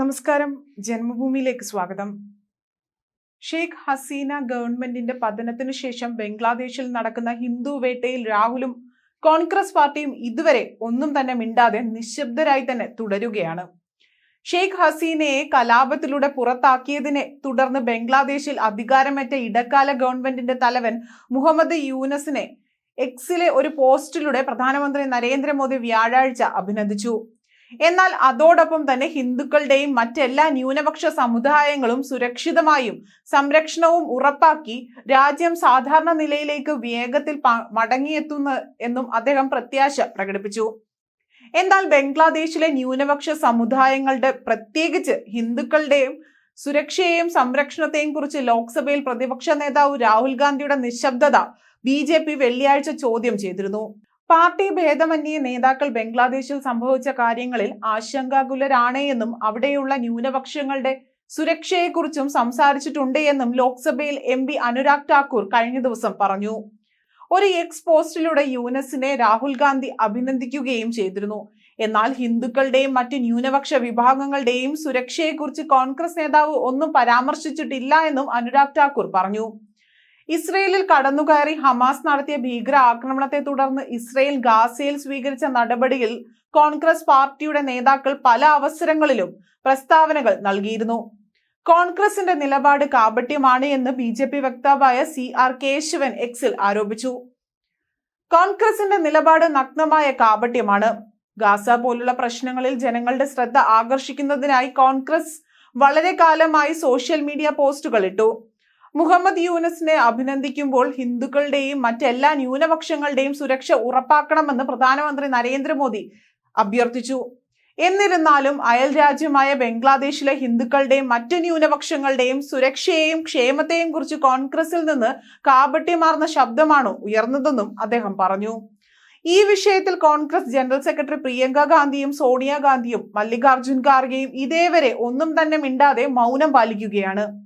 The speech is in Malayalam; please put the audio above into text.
നമസ്കാരം. ജന്മഭൂമിയിലേക്ക് സ്വാഗതം. ഷെയ്ഖ് ഹസീന ഗവൺമെന്റിന്റെ പതനത്തിനു ശേഷം ബംഗ്ലാദേശിൽ നടക്കുന്ന ഹിന്ദു വേട്ടയിൽ രാഹുലും കോൺഗ്രസ് പാർട്ടിയും ഇതുവരെ ഒന്നും തന്നെ മിണ്ടാതെ നിശബ്ദരായി തന്നെ തുടരുകയാണ്. ഷെയ്ഖ് ഹസീനയെ കലാപത്തിലൂടെ പുറത്താക്കിയതിനെ തുടർന്ന് ബംഗ്ലാദേശിൽ അധികാരമേറ്റ ഇടക്കാല ഗവൺമെന്റിന്റെ തലവൻ മുഹമ്മദ് യൂനസിനെ എക്സിലെ ഒരു പോസ്റ്റിലൂടെ പ്രധാനമന്ത്രി നരേന്ദ്രമോദി വ്യാഴാഴ്ച അഭിനന്ദിച്ചു. എന്നാൽ അതോടൊപ്പം തന്നെ ഹിന്ദുക്കളുടെയും മറ്റെല്ലാ ന്യൂനപക്ഷ സമുദായങ്ങളും സുരക്ഷിതമായും സംരക്ഷണവും ഉറപ്പാക്കി രാജ്യം സാധാരണ നിലയിലേക്ക് വേഗത്തിൽ മടങ്ങിയെത്തുന്നു എന്നും അദ്ദേഹം പ്രത്യാശ പ്രകടിപ്പിച്ചു. എന്നാൽ ബംഗ്ലാദേശിലെ ന്യൂനപക്ഷ സമുദായങ്ങളുടെ പ്രത്യേകിച്ച് ഹിന്ദുക്കളുടെയും സുരക്ഷയെയും സംരക്ഷണത്തെയും കുറിച്ച് ലോക്സഭയിൽ പ്രതിപക്ഷ നേതാവ് രാഹുൽ ഗാന്ധിയുടെ നിശബ്ദത ബി വെള്ളിയാഴ്ച ചോദ്യം ചെയ്തിരുന്നു. പാർട്ടി ഭേദമന്യേ നേതാക്കൾ ബംഗ്ലാദേശിൽ സംഭവിച്ച കാര്യങ്ങളിൽ ആശങ്കാകുലരാണ് എന്നും അവിടെയുള്ള ന്യൂനപക്ഷങ്ങളുടെ സുരക്ഷയെക്കുറിച്ചും സംസാരിച്ചിട്ടുണ്ട് എന്നും ലോക്സഭയിൽ എം പി അനുരാഗ് ഠാക്കൂർ കഴിഞ്ഞ ദിവസം പറഞ്ഞു. ഒരു എക്സ് പോസ്റ്റിലൂടെ യുനെസിനെ രാഹുൽ ഗാന്ധി അഭിനന്ദിക്കുകയും ചെയ്തിരുന്നു. എന്നാൽ ഹിന്ദുക്കളുടെയും മറ്റ് ന്യൂനപക്ഷ വിഭാഗങ്ങളുടെയും സുരക്ഷയെക്കുറിച്ച് കോൺഗ്രസ് നേതാവ് ഒന്നും പരാമർശിച്ചിട്ടില്ല എന്നും അനുരാഗ് ഠാക്കൂർ പറഞ്ഞു. ഇസ്രയേലിൽ കടന്നുകയറി ഹമാസ് നടത്തിയ ഭീകര ആക്രമണത്തെ തുടർന്ന് ഇസ്രയേൽ ഗാസയിൽ സ്വീകരിച്ച നടപടിയിൽ കോൺഗ്രസ് പാർട്ടിയുടെ നേതാക്കൾ പല അവസരങ്ങളിലും പ്രസ്താവനകൾ നൽകിയിരുന്നു. കോൺഗ്രസിന്റെ നിലപാട് കാപട്യമാണ് എന്ന് ബി ജെ പി വക്താവായ സി ആർ കേശവൻ എക്സിൽ ആരോപിച്ചു. കോൺഗ്രസിന്റെ നിലപാട് നഗ്നമായ കാപട്യമാണ്. ഗാസ പോലുള്ള പ്രശ്നങ്ങളിൽ ജനങ്ങളുടെ ശ്രദ്ധ ആകർഷിക്കുന്നതിനായി കോൺഗ്രസ് വളരെ കാലമായി സോഷ്യൽ മീഡിയ പോസ്റ്റുകൾ ഇട്ടു. മുഹമ്മദ് യൂനസിനെ അഭിനന്ദിക്കുമ്പോൾ ഹിന്ദുക്കളുടെയും മറ്റെല്ലാ ന്യൂനപക്ഷങ്ങളുടെയും സുരക്ഷ ഉറപ്പാക്കണമെന്ന് പ്രധാനമന്ത്രി നരേന്ദ്രമോദി അഭ്യർത്ഥിച്ചു. എന്നിരുന്നാലും അയൽ രാജ്യമായ ബംഗ്ലാദേശിലെ ഹിന്ദുക്കളുടെയും മറ്റ് ന്യൂനപക്ഷങ്ങളുടെയും സുരക്ഷയെയും ക്ഷേമത്തെയും കുറിച്ച് കോൺഗ്രസിൽ നിന്ന് കാപട്യമാർന്ന ശബ്ദമാണ് ഉയർന്നതെന്നും അദ്ദേഹം പറഞ്ഞു. ഈ വിഷയത്തിൽ കോൺഗ്രസ് ജനറൽ സെക്രട്ടറി പ്രിയങ്ക ഗാന്ധിയും സോണിയാഗാന്ധിയും മല്ലികാർജുൻ ഖാർഗെയും ഇതേവരെ ഒന്നും തന്നെ മിണ്ടാതെ മൗനം പാലിക്കുകയാണ്.